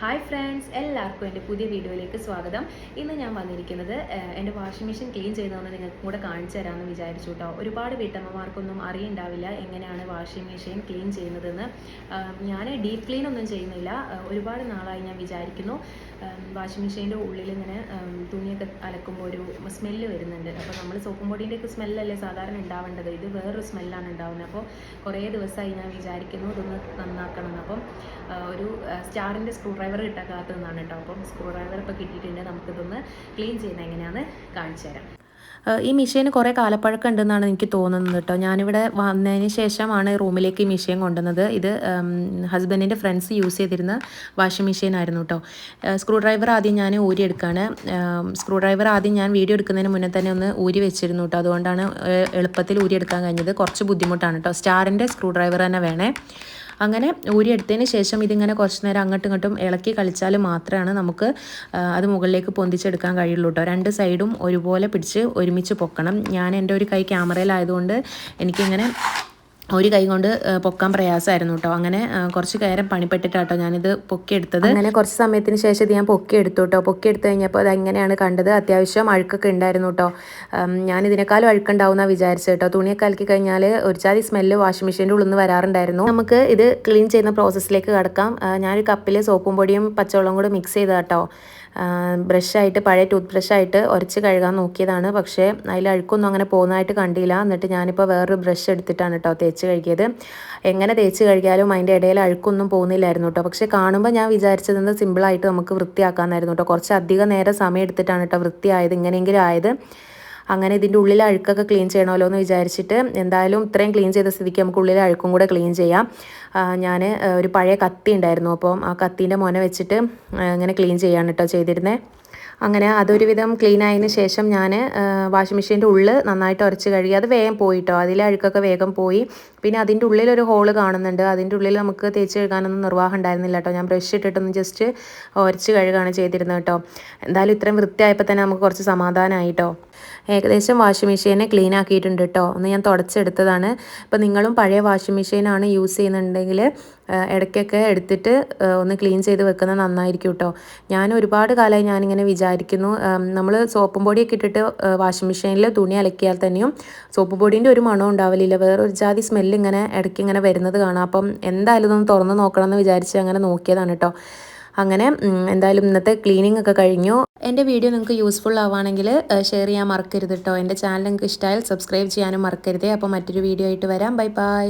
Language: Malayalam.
ഹായ് ഫ്രണ്ട്സ് എല്ലാവർക്കും എന്റെ പുതിയ വീഡിയോയിലേക്ക് സ്വാഗതം. ഇന്ന് ഞാൻ വന്നിരിക്കുന്നത് എന്റെ വാഷിംഗ് മെഷീൻ ക്ലീൻ ചെയ്തതെന്ന് നിങ്ങൾക്ക് കൂടെ കാണിച്ചു തരാമെന്ന് വിചാരിച്ചു കേട്ടോ ഒരുപാട് വീട്ടമ്മമാർക്കൊന്നും അറിയണ്ടാവില്ല എങ്ങനെയാണ് വാഷിംഗ് മെഷീൻ ക്ലീൻ ചെയ്യുന്നതെന്ന്. ഞാൻ ഡീപ്പ് ക്ലീൻ ഒന്നും ചെയ്യുന്നില്ല. ഒരുപാട് നാളായി ഞാൻ വിചാരിക്കുന്നു. വാഷിംഗ് മെഷീന്റെ ഉള്ളിൽ ഇങ്ങനെ തുണിയൊക്കെ അലക്കുമ്പോൾ ഒരു സ്മെല്ല് വരുന്നുണ്ട്. അപ്പോൾ നമ്മൾ സോപ്പും പൊടിന്റെയൊക്കെ സ്മെല്ലല്ലേ സാധാരണ ഉണ്ടാവേണ്ടത്? ഇത് വേറൊരു സ്മെല്ലാണ് ഉണ്ടാവുന്നത്. അപ്പോൾ കുറേ ദിവസമായി ഞാൻ വിചാരിക്കുന്നു ഇതൊന്ന് നന്നാക്കണം അപ്പം ഒരു സ്റ്റാറിന്റെ സ്ക്രൂ കിട്ടാക്കാത്തതെന്നാണ് കേട്ടോ. അപ്പം സ്ക്രൂ ഡ്രൈവർ ഇപ്പോൾ കിട്ടിയിട്ടുണ്ട് നമുക്കിതൊന്ന് ക്ലീൻ ചെയ്യുന്നത് എങ്ങനെയാണെന്ന് കാണിച്ചു തരാം. ഈ മെഷീന് കുറേ കാലപ്പഴക്കം ഉണ്ടെന്നാണ് എനിക്ക് തോന്നുന്നത് കേട്ടോ. ഞാനിവിടെ വന്നതിന് ശേഷമാണ് റൂമിലേക്ക് ഈ മെഷീൻ കൊണ്ടുവന്നത്. ഇത് ഹസ്ബൻഡിന്റെ ഫ്രണ്ട്സ് യൂസ് ചെയ്തിരുന്ന വാഷിംഗ് മെഷീൻ ആയിരുന്നു കേട്ടോ. സ്ക്രൂ ഡ്രൈവർ ആദ്യം ഞാൻ ഊരിയെടുക്കുകയാണ് സ്ക്രൂ ഡ്രൈവർ ആദ്യം ഞാൻ വീഡിയോ എടുക്കുന്നതിന് മുന്നേ തന്നെ ഒന്ന് ഊരി വെച്ചിരുന്നു കേട്ടോ. അതുകൊണ്ടാണ് എളുപ്പത്തിൽ എളുപ്പത്തിൽ ഊരിയെടുക്കാൻ കഴിഞ്ഞത്. കുറച്ച് ബുദ്ധിമുട്ടാണ് കേട്ടോ. സ്റ്റാറിന്റെ സ്ക്രൂ ഡ്രൈവർ തന്നെ വേണേ. അങ്ങനെ ഊരിയെടുത്തതിന് ശേഷം ഇതിങ്ങനെ കുറച്ച് നേരം അങ്ങോട്ടും ഇങ്ങോട്ടും ഇളക്കി കളിച്ചാൽ മാത്രമാണ് നമുക്ക് അത് മുകളിലേക്ക് പൊന്തിച്ചെടുക്കാൻ കഴിയുള്ളൂ കേട്ടോ. രണ്ട് സൈഡും ഒരുപോലെ പിടിച്ച് ഒരുമിച്ച് പൊക്കണം. ഞാൻ എന്റെ ഒരു കൈ ക്യാമറയിലായതുകൊണ്ട് എനിക്കിങ്ങനെ ഒരു കൈ കൊണ്ട് പൊക്കാൻ പ്രയാസമായിരുന്നു കേട്ടോ. അങ്ങനെ കുറച്ച് നേരം പണിപ്പെട്ടിട്ടാട്ടോ ഞാനിത് പൊക്കിയെടുത്തത്. അങ്ങനെ കുറച്ച് സമയത്തിന് ശേഷം ഇത് ഞാൻ പൊക്കിയെടുത്തു കേട്ടോ. പൊക്കിയെടുത്ത് കഴിഞ്ഞപ്പോൾ അത് എങ്ങനെയാണ് കണ്ടത്? അത്യാവശ്യം അഴുക്കൊക്കെ ഉണ്ടായിരുന്നു കേട്ടോ. ഞാൻ ഇതിനേക്കാളും അഴുക്കുണ്ടാവുന്ന വിചാരിച്ചു കേട്ടോ. തുണിയൊക്കെ കലക്കി കഴിഞ്ഞാൽ ഒരു ചാതി സ്മെല്ല് വാഷിംഗ് മെഷീന്റെ ഉള്ളിൽ നിന്ന് വരാറുണ്ടായിരുന്നു. നമുക്ക് ഇത് ക്ലീൻ ചെയ്യുന്ന പ്രോസസ്സിലേക്ക് കടക്കാം. ഞാനൊരു കപ്പിൽ സോപ്പും പൊടിയും പച്ചവെള്ളം കൂടെ മിക്സ് ചെയ്ത കേട്ടോ. ബ്രഷായിട്ട് പഴയ ടൂത്ത് ബ്രഷായിട്ട് ഉരച്ച് കഴുകാൻ നോക്കിയതാണ്. പക്ഷേ അതിൽ അഴുക്കൊന്നും അങ്ങനെ പോകുന്നതായിട്ട് കണ്ടില്ല. എന്നിട്ട് ഞാനിപ്പോൾ വേറൊരു ബ്രഷ് എടുത്തിട്ടാണ് കേട്ടോ തേച്ച് കഴുകിയത്. എങ്ങനെ തേച്ച് കഴുകിയാലും അതിന്റെ ഇടയിൽ അഴുക്കൊന്നും പോകുന്നില്ലായിരുന്നു കേട്ടോ. പക്ഷേ കാണുമ്പോൾ ഞാൻ വിചാരിച്ചത് സിമ്പിളായിട്ട് നമുക്ക് വൃത്തിയാക്കാമെന്നായിരുന്നു കേട്ടോ. കുറച്ച് അധികം നേരം സമയം എടുത്തിട്ടാണ് കേട്ടോ വൃത്തിയായത് ഇങ്ങനെയെങ്കിലും ആയത്. അങ്ങനെ ഇതിന്റെ ഉള്ളിലെ അഴുക്കൊക്കെ ക്ലീൻ ചെയ്യണമല്ലോ എന്ന് വിചാരിച്ചിട്ട് എന്തായാലും ഇത്രയും ക്ലീൻ ചെയ്ത സ്ഥിതിക്ക് നമുക്ക് ഉള്ളിലെ അഴുക്കും കൂടെ ക്ലീൻ ചെയ്യാം. ഞാൻ ഒരു പഴയ കത്തി ഉണ്ടായിരുന്നു. അപ്പം ആ കത്തീന്റെ മുന വെച്ചിട്ട് ഇങ്ങനെ ക്ലീൻ ചെയ്യാണ് കേട്ടോ ചെയ്തിരുന്നത് അങ്ങനെ അതൊരുവിധം ക്ലീൻ ആയതിന് ശേഷം ഞാൻ വാഷിംഗ് മെഷീന്റെ ഉള്ളിൽ നന്നായിട്ട് ഉരച്ച് കഴുകി അത് വേഗം പോയിട്ടോ അതിലെ അഴുക്കൊക്കെ വേഗം പോയി. പിന്നെ അതിന്റെ ഉള്ളിലൊരു ഹോൾ കാണുന്നുണ്ട്. അതിന്റെ ഉള്ളിൽ നമുക്ക് തേച്ച് കഴുകാനൊന്നും നിർവാഹം ഉണ്ടായിരുന്നില്ല കേട്ടോ ഞാൻ ബ്രഷ് ഇട്ടിട്ടൊന്ന് ജസ്റ്റ് ഉരച്ച് കഴുകാണ് ചെയ്തിരുന്നത് കേട്ടോ എന്തായാലും ഇത്രയും വൃത്തിയായപ്പോൾ തന്നെ നമുക്ക് കുറച്ച് സമാധാനമായിട്ടോ ഏകദേശം വാഷിംഗ് മെഷീനെ ക്ലീൻ ആക്കിയിട്ടുണ്ട് കേട്ടോ ഒന്ന് ഞാൻ തുടച്ചെടുത്തതാണ്. അപ്പോൾ നിങ്ങളും പഴയ വാഷിംഗ് മെഷീനാണ് യൂസ് ചെയ്യുന്നുണ്ടെങ്കിൽ ഇടയ്ക്കൊക്കെ എടുത്തിട്ട് ഒന്ന് ക്ലീൻ ചെയ്ത് വെക്കുന്നത് നന്നായിരിക്കും കേട്ടോ ഞാൻ ഒരുപാട് കാലമായി ഞാനിങ്ങനെ വിചാരിക്കുന്നു. നമ്മൾ സോപ്പും പൊടിയൊക്കെ ഇട്ടിട്ട് വാഷിംഗ് മെഷീനിൽ തുണി അലക്കിയാൽ തന്നെയും സോപ്പ് പൊടീന്റെ ഒരു മണം ഉണ്ടാവില്ല വേറൊരു ജാതി സ്മെല്ല് ഇങ്ങനെ ഇടയ്ക്ക് ഇങ്ങനെ വരുന്നത് കാണാം. അപ്പം എന്തായാലും ഒന്ന് തുറന്ന് നോക്കണം എന്ന് വിചാരിച്ച് അങ്ങനെ നോക്കിയതാണ് കേട്ടോ അങ്ങനെ എന്തായാലും ഇന്നത്തെ ക്ലീനിങ് ഒക്കെ കഴിഞ്ഞു. എന്റെ വീഡിയോ നിങ്ങൾക്ക് യൂസ്ഫുൾ ആവുകയാണെങ്കിൽ ഷെയർ ചെയ്യാൻ മറക്കരുത് കേട്ടോ എന്റെ ചാനൽ നിങ്ങൾക്ക് ഇഷ്ടമായാൽ സബ്സ്ക്രൈബ് ചെയ്യാനും മറക്കരുതേ. അപ്പോൾ മറ്റൊരു വീഡിയോ ആയിട്ട് വരാം. Bye bye